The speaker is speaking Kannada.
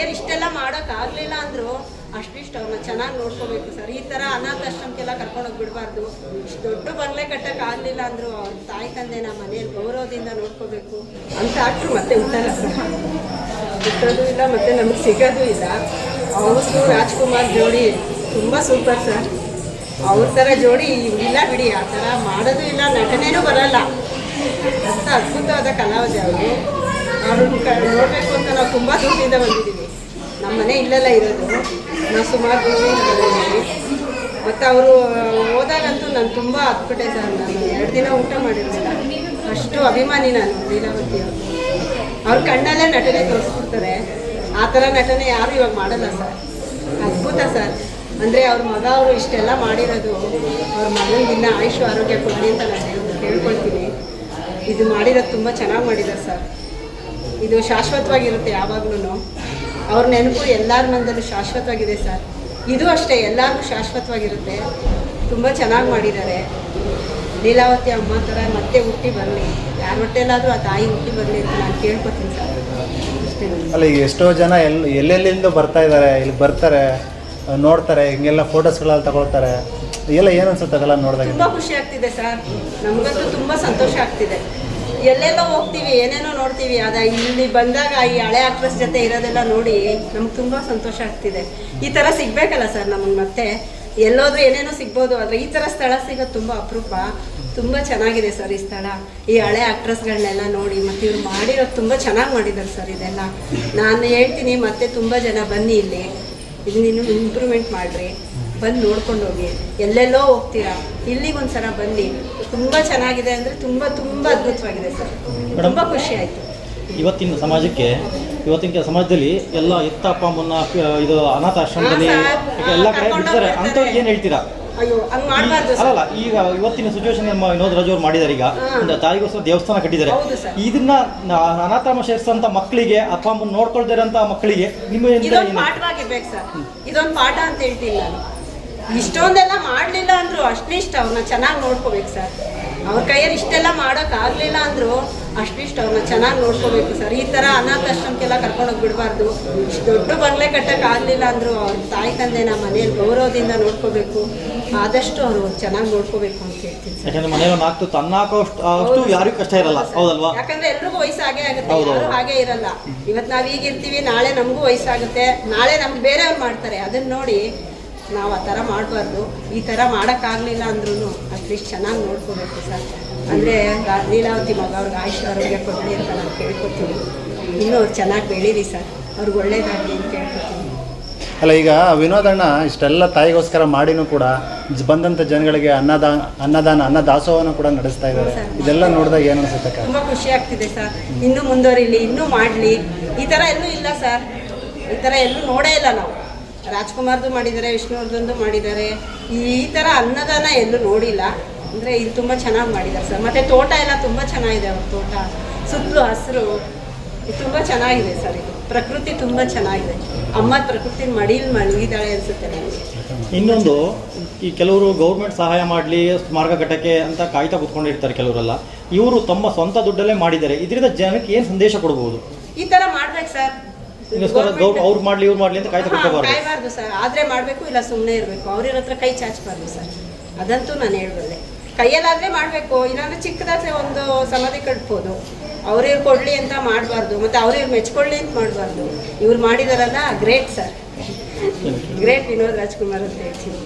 ಕೈಯಲ್ಲಿ ಇಷ್ಟೆಲ್ಲ ಮಾಡೋಕ್ಕಾಗಲಿಲ್ಲ ಅಂದ್ರು ಅಷ್ಟಿಷ್ಟು ಅವ್ರನ್ನ ಚೆನ್ನಾಗಿ ನೋಡ್ಕೋಬೇಕು ಸರ್. ಈ ತರ ಅನಾಥಾಶ್ರಮಕ್ಕೆಲ್ಲ ಕರ್ಕೊಂಡೋಗಿ ಬಿಡಬಾರ್ದು ಇಷ್ಟು ದೊಡ್ಡ ಬಂಗ್ಲೆ ಕಟ್ಟೋಕ್ಕಾಗಲಿಲ್ಲ ಅಂದ್ರು ಅವ್ರ ತಾಯಿ ತಂದೆ ನಮ್ಮ ಮನೆಯಲ್ಲಿ ಗೌರವದಿಂದ ನೋಡ್ಕೋಬೇಕು ಅಂತ ಅಟ್ರು ಮತ್ತೆ ಉತ್ತರ ಬಿಟ್ಟೋದು ಇಲ್ಲ, ಮತ್ತೆ ನಮಗೆ ಸಿಗೋದು ಇಲ್ಲ. ಅವ್ರದ್ದು ರಾಜ್ಕುಮಾರ್ ಜೋಡಿ ತುಂಬ ಸೂಪರ್ ಸರ್ ಅವ್ರ ಥರ ಜೋಡಿ ಇಲ್ಲ ಬಿಡಿ, ಆ ಥರ ಮಾಡೋದು ಇಲ್ಲ, ನಟನೆನೂ ಬರಲ್ಲ. ಅಂತ ಅದ್ಭುತವಾದ ಕಲಾವಿದೆ ಅವರು. ಅವ್ರನ್ನ ನೋಡಬೇಕು ಅಂತ ನಾವು ತುಂಬ ದೂರದಿಂದ ಬಂದಿದ್ದೀವಿ ನಮ್ಮ ಮನೆ ಇಲ್ಲೆಲ್ಲ ಇರೋದು. ನಾವು ಸುಮಾರು ಮತ್ತು ಅವರು ಹೋದಾಗಂತೂ ನಾನು ತುಂಬ ಹತ್ಬಿಟ್ಟೆ ಸರ್ ನಾನು ಎರಡು ದಿನ ಊಟ ಮಾಡಿರಲಿಲ್ಲ. ಅಷ್ಟು ಅಭಿಮಾನಿ ನಾನು, ಲೀಲಾವತಿ ಅವರು. ಅವ್ರ ಕಣ್ಣಲ್ಲೇ ನಟನೆ ತೋರಿಸ್ಬಿಡ್ತಾರೆ. ಆ ಥರ ನಟನೆ ಯಾರು ಇವಾಗ ಮಾಡಲ್ಲ ಸರ್. ಅದ್ಭುತ ಸರ್. ಅಂದರೆ ಅವ್ರ ಮಗ ಅವರು ಇಷ್ಟೆಲ್ಲ ಮಾಡಿರೋದು, ಅವ್ರ ಮಗನಿಗಿನ್ನ ಆಯುಷು ಆರೋಗ್ಯ ಕೊಡಿ ಅಂತ ನಾನು ಕೇಳ್ಕೊಳ್ತೀನಿ. ಇದು ಮಾಡಿರೋದು ತುಂಬ ಚೆನ್ನಾಗಿ ಮಾಡಿದ್ದಾರೆ ಸರ್. ಇದು ಶಾಶ್ವತವಾಗಿರುತ್ತೆ ಯಾವಾಗ್ಲೂ ಅವ್ರ ನೆನಪು ಎಲ್ಲರ ಮನದಲ್ಲೂ ಶಾಶ್ವತವಾಗಿದೆ ಸರ್. ಇದು ಅಷ್ಟೇ ಎಲ್ಲರಿಗೂ ಶಾಶ್ವತವಾಗಿರುತ್ತೆ. ತುಂಬ ಚೆನ್ನಾಗಿ ಮಾಡಿದ್ದಾರೆ. ಲೀಲಾವತಿ ಅಮ್ಮ ಥರ ಮತ್ತೆ ಹುಟ್ಟಿ ಬರಲಿ ಯಾರ ಹೊಟ್ಟೆಲ್ಲಾದರೂ ಆ ತಾಯಿ ಹುಟ್ಟಿ ಬರಲಿ ಅಂತ ನಾನು ಕೇಳ್ಕೊತೀನಿ ಸರ್. ಅಲ್ಲ ಈಗ ಎಷ್ಟೋ ಜನ ಎಲ್ ಎಲ್ಲೆಲ್ಲಿಂದ ಬರ್ತಾ ಇದ್ದಾರೆ ಇಲ್ಲಿ ಬರ್ತಾರೆ ನೋಡ್ತಾರೆ ಹಿಂಗೆಲ್ಲ ಫೋಟೋಸ್ಗಳೆಲ್ಲ ತಗೊಳ್ತಾರೆ. ಎಲ್ಲ ಏನು ಅನ್ಸುತ್ತೆ ಅದೆಲ್ಲ ನೋಡಿದಾಗ? ತುಂಬ ಖುಷಿ ಆಗ್ತಿದೆ ಸರ್. ನಮಗಂತೂ ತುಂಬ ಸಂತೋಷ ಆಗ್ತಿದೆ. ಎಲ್ಲೆಲ್ಲೋ ಹೋಗ್ತೀವಿ, ಏನೇನೋ ನೋಡ್ತೀವಿ ಅದ ಇಲ್ಲಿ ಬಂದಾಗ ಈ ಹಳೆ ಆಕ್ಟ್ರೆಸ್ ಜೊತೆ ಇರೋದೆಲ್ಲ ನೋಡಿ ನಮ್ಗೆ ತುಂಬ ಸಂತೋಷ ಆಗ್ತಿದೆ. ಈ ಥರ ಸಿಗಬೇಕಲ್ಲ ಸರ್ ನಮಗೆ ಮತ್ತೆ? ಎಲ್ಲೋದ್ರೂ ಏನೇನೋ ಸಿಗ್ಬೋದು, ಆದರೆ ಈ ಥರ ಸ್ಥಳ ಸಿಗೋದು ತುಂಬ ಅಪರೂಪ. ತುಂಬ ಚೆನ್ನಾಗಿದೆ ಸರ್ ಈ ಸ್ಥಳ. ಈ ಹಳೆ ಆಕ್ಟ್ರೆಸ್ಗಳನ್ನೆಲ್ಲ ನೋಡಿ, ಮತ್ತು ಇವ್ರು ಮಾಡಿರೋದು ತುಂಬ ಚೆನ್ನಾಗಿ ಮಾಡಿದ್ದಾರೆ ಸರ್ ಇದೆಲ್ಲ. ನಾನು ಹೇಳ್ತೀನಿ, ಮತ್ತೆ ತುಂಬ ಜನ ಬನ್ನಿ ಇಲ್ಲಿ. ಇದನ್ನ ಇಂಪ್ರೂವ್ಮೆಂಟ್ ಮಾಡಿರಿ. ಬಂದು ನೋಡ್ಕೊಂಡು ಹೋಗಿ. ಎಲ್ಲೆಲ್ಲೋ ಹೋಗ್ತೀರಾ? ಇಲ್ಲಿಗೊಂದು ಸಲ ಬನ್ನಿ. ತುಂಬ ಚೆನ್ನಾಗಿದೆ ಅಂದರೆ ತುಂಬ ತುಂಬ ಅದ್ಭುತವಾಗಿದೆ ಸರ್. ತುಂಬ ಖುಷಿ ಆಯಿತು. ಇವತ್ತಿನ ಸಮಾಜಕ್ಕೆ ಇವತ್ತಿನ ಸಮಾಜದಲ್ಲಿ ಎಲ್ಲ ಎತ್ತ ಅಪ್ಪ ಅಮ್ಮನ ಇದು ಅನಾಥ ಆಶ್ರಮದಲ್ಲಿ ಸರ್. ಈಗ ಎಲ್ಲ ಕಡೆ ಬಿಡ್ತಾರೆ. ಅಂತ ಏನು ಹೇಳ್ತೀರಾ? ಅಲ್ಲ ಈಗ ಇವತ್ತಿನ ಸಿಚುವೇಶನ್ ನಮ್ಮ ವಿನೋದ್ ರಾಜು ಅವ್ರು ಮಾಡಿದ್ದಾರೆ ಈಗ. ತಾಯಿಗೋಸ್ಕರ ದೇವಸ್ಥಾನ ಕಟ್ಟಿದ್ದಾರೆ. ಇದನ್ನ ಅನಾಥಾಮ ಸೇರಿಸಂತ ಮಕ್ಕಳಿಗೆ ಅಪ್ಪ ಅಮ್ಮನ ನೋಡ್ಕೊಳ್ದಿರಂತ ಮಕ್ಕಳಿಗೆ ನಿಮ್ಮ ಇದೊಂದು ಪಾಠ ಅಂತ ಹೇಳ್ತೀನಿ ನಾನು. ಇಷ್ಟೊಂದೆಲ್ಲ ಮಾಡಲಿಲ್ಲ ಅಂದ್ರು ಅಷ್ಟಿಷ್ಟ ಅವ್ರನ್ನ ಚೆನ್ನಾಗಿ ನೋಡ್ಕೋಬೇಕು ಸರ್ ಅವ್ರ ಕೈಯಲ್ಲಿ ಇಷ್ಟೆಲ್ಲ ಮಾಡೋಕ್ಕಾಗಲಿಲ್ಲ ಅಂದರು ಅಷ್ಟಿಷ್ಟ ಅವ್ರನ್ನ ಚೆನ್ನಾಗಿ ನೋಡ್ಕೋಬೇಕು ಸರ್ ಈ ಥರ ಅನಾಥಾಶ್ರಮಕ್ಕೆಲ್ಲ ಕರ್ಕೊಂಡೋಗಿ ಬಿಡಬಾರ್ದು ಇಷ್ಟು ದೊಡ್ಡ ಬಂಗ್ಲೆ ಕಟ್ಟೋಕ್ಕಾಗಲಿಲ್ಲ ಅಂದರು ಅಂದ್ರು ಅವ್ರ ತಾಯಿ ನಮ್ಮ ಮನೇಲಿ ಗೌರವದಿಂದ ನೋಡ್ಕೋಬೇಕು. ಆದಷ್ಟು ಅವರು ಚೆನ್ನಾಗಿ ನೋಡ್ಕೋಬೇಕು ಅಂತ ಹೇಳ್ತೀನಿ ಯಾಕಂದ್ರೆ ಮನೆಯಲ್ಲಿ ತನ್ನ ಅಷ್ಟು ಯಾರಿಗೂ ಕಷ್ಟ ಇರಲ್ಲ. ಹೌದಲ್ವಾ? ಯಾಕಂದ್ರೆ ಎಲ್ರಿಗೂ ವಯಸ್ಸು ಹಾಗೆ ಆಗುತ್ತೆ ಯಾರು ಹಾಗೆ ಇರಲ್ಲ. ಇವತ್ತು ನಾವು ಈಗ ಇರ್ತೀವಿ ನಾಳೆ ನಮಗೂ ವಯಸ್ಸಾಗುತ್ತೆ. ನಾಳೆ ನಮ್ಗೆ ಬೇರೆಯವ್ರು ಮಾಡ್ತಾರೆ. ಅದನ್ನ ನೋಡಿ ನಾವು ಆ ಥರ ಮಾಡಬಾರ್ದು. ಈ ಥರ ಮಾಡೋಕ್ಕಾಗಲಿಲ್ಲ ಅಂದ್ರೂ ಅಟ್ಲೀಸ್ಟ್ ಚೆನ್ನಾಗಿ ನೋಡ್ಕೋಬೇಕು ಸರ್. ಅಂದರೆ ಲೀಲಾವತಿ ಮಗ ಅವ್ರಿಗೆ ಆಯುಷ್ ಆರೋಗ್ಯ ಕೊಡಲಿ ಅಂತ ನಾನು ಕೇಳ್ಕೊತೀನಿ ಇನ್ನೂ ಅವ್ರು ಚೆನ್ನಾಗಿ ಬೆಳೀರಿ ಸರ್. ಅವ್ರಿಗೆ ಒಳ್ಳೇದಾಗಲಿ ಅಂತ ಕೇಳ್ಕೊತೀನಿ ಅಲ್ಲ ಈಗ ವಿನೋದಣ್ಣ ಇಷ್ಟೆಲ್ಲ ತಾಯಿಗೋಸ್ಕರ ಮಾಡಿನೂ ಕೂಡ ಬಂದಂಥ ಜನಗಳಿಗೆ ಅನ್ನದಾನ ಅನ್ನದಾನ ಅನ್ನದಾಸೋಹನ ಕೂಡ ನಡೆಸ್ತಾ ಇದ್ದಾರೆ. ಸರ್. ಇದೆಲ್ಲ ನೋಡಿದಾಗ ಏನು ಅನಿಸುತ್ತೆ? ತುಂಬ ಖುಷಿ ಆಗ್ತಿದೆ ಸರ್. ಇನ್ನೂ ಮುಂದುವರಿಲಿ ಇನ್ನೂ ಮಾಡಲಿ. ಈ ಥರ ಎಲ್ಲೂ ಇಲ್ಲ ಸರ್. ಈ ಥರ ಎಲ್ಲೂ ನೋಡೇ ಇಲ್ಲ ನಾವು. ರಾಜ್ಕುಮಾರ್ದು ಮಾಡಿದ್ದಾರೆ ವಿಷ್ಣುವರ್ಧನ್ದು ಮಾಡಿದ್ದಾರೆ. ಈ ಥರ ಅನ್ನದಾನ ಎಲ್ಲೂ ನೋಡಿಲ್ಲ. ಅಂದರೆ ಇದು ತುಂಬ ಚೆನ್ನಾಗಿ ಮಾಡಿದ್ದಾರೆ ಸರ್. ಮತ್ತು ತೋಟ ಎಲ್ಲ ತುಂಬ ಚೆನ್ನಾಗಿದೆ ಅವ್ರ ತೋಟ. ಸುತ್ತಲೂ ಹಸಿರು. ಇದು ತುಂಬ ಚೆನ್ನಾಗಿದೆ ಸರ್ ಇದು. ಪ್ರಕೃತಿ ತುಂಬ ಚೆನ್ನಾಗಿದೆ. ಅಮ್ಮ ಪ್ರಕೃತಿ ಮಡಿಲಿ ಮಲಗಿದ್ದಾಳೆ ಅನಿಸುತ್ತೆ ನನಗೆ. ಇನ್ನೊಂದು ಈ ಕೆಲವರು ಗೌರ್ಮೆಂಟ್ ಸಹಾಯ ಮಾಡಲಿ ಮಾರ್ಗ ಘಟಕ್ಕೆ ಅಂತ ಕಾಯ್ತಾ ಕೂತ್ಕೊಂಡಿರ್ತಾರೆ ಕೆಲವರೆಲ್ಲ. ಇವರು ತಮ್ಮ ಸ್ವಂತ ದುಡ್ಡಲ್ಲೇ ಮಾಡಿದ್ದಾರೆ. ಇದರಿಂದ ಜನಕ್ಕೆ ಏನು ಸಂದೇಶ ಕೊಡಬಹುದು ಈ ಥರ ಮಾಡ್ಬೇಕು ಸರ್. ಇದಕ್ಕೋಸ್ಕರ ಗೌರ್ ಅವ್ರು ಮಾಡಲಿ ಇವ್ರು ಮಾಡಲಿ ಅಂತ ಕಾಯ್ತಾ ಕುತ್ಕೋಬಾರ್ದು. ಕಾಯ್ಬಾರ್ದು ಸರ್ ಆದ್ರೆ ಮಾಡಬೇಕು ಇಲ್ಲ ಸುಮ್ಮನೆ ಇರಬೇಕು. ಅವ್ರ ಹತ್ರ ಕೈ ಚಾಚಬಾರ್ದು ಸರ್ ಅದಂತೂ ನಾನು ಹೇಳ್ಬಲ್ಲೆ. ಕೈಯಲ್ಲಾದ್ರೆ ಮಾಡಬೇಕು. ಇಲ್ಲಾಂದ್ರೆ ಚಿಕ್ಕದಾದ್ರೆ ಒಂದು ಸಮಾಧಿ ಕಟ್ಬೋದು. ಅವ್ರಿವ್ರು ಕೊಡ್ಲಿ ಅಂತ ಮಾಡಬಾರ್ದು. ಮತ್ತೆ ಅವ್ರಿವ್ರು ಮೆಚ್ಕೊಳ್ಳಿ ಅಂತ ಮಾಡಬಾರ್ದು. ಇವ್ರು ಮಾಡಿದಾರಲ್ಲ great sir great Vinod Rajkumar ಅಂತ ಹೇಳ್ತೀನಿ.